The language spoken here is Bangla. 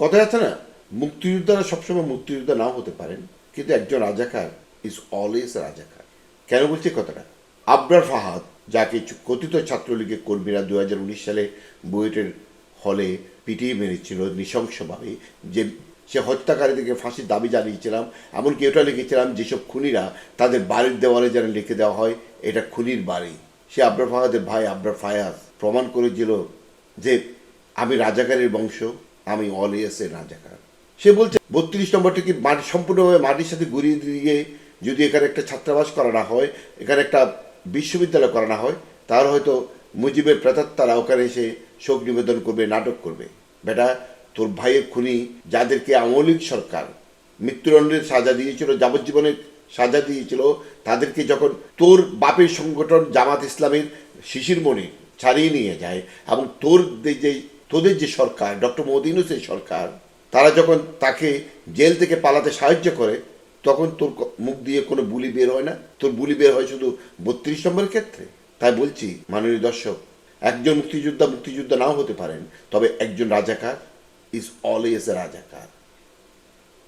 কথা আছে না, মুক্তিযোদ্ধারা সবসময় মুক্তিযোদ্ধা নাও হতে পারেন, কিন্তু একজন রাজাকার ইজ অলওয়েজ রাজাকার। কেন বলছি কথাটা? আবরার ফাহাদ, যাকে কথিত ছাত্রলীগের কর্মীরা দু হাজার উনিশ সালে বুয়েটের হলে পিটিয়ে মেরেছিল নৃশংসভাবে, যে সে হত্যাকারীদেরকে ফাঁসির দাবি জানিয়েছিলাম, এমনকি এটা লিখেছিলাম যেসব খুনিরা তাদের বাড়ির দেওয়ালে যেন লিখে দেওয়া হয়, এটা খুনির বাড়ি। সে আবরার ফাহাদের ভাই আবরার ফায়াজ প্রমাণ করেছিল যে আমি রাজাকারের বংশ আমি অলওয়েজের রাজাকার সে বলছে, বত্রিশ নম্বরটি কি মাটি, সম্পূর্ণভাবে মাটির সাথে ঘুরিয়ে দিয়ে যদি এখানে একটা ছাত্রাবাস করানো হয়, এখানে একটা বিশ্ববিদ্যালয় করানো হয়, তাহলে হয়তো মুজিবের প্রেতাত্মারা ওখানে এসে শোক নিবেদন করবে, নাটক করবে। বেটা, তোর ভাইয়ের খুনি, যাদেরকে আমলিক সরকার মৃত্যুদণ্ডের সাজা দিয়েছিল, যাবজ্জীবনের সাজা দিয়েছিল, তাদেরকে যখন তোর বাপের সংগঠন জামাত ইসলামের শিশির মণি ছাড়িয়ে নিয়ে যায় এবং তোর যে তোদের যে সরকার, ডক্টর মোদিনুসের সরকার, তারা যখন তাকে জেল থেকে পালাতে সাহায্য করে, তখন তোর মুখ দিয়ে কোনো বুলি বের হয় না। তোর বুলি বের হয় শুধু বত্রিশ নম্বরের ক্ষেত্রে। তাই বলছি, মাননীয় দর্শক, একজন মুক্তিযোদ্ধা মুক্তিযোদ্ধা নাও হতে পারেন, তবে একজন রাজাকার ইজ অলওয়েজ এ রাজাকার।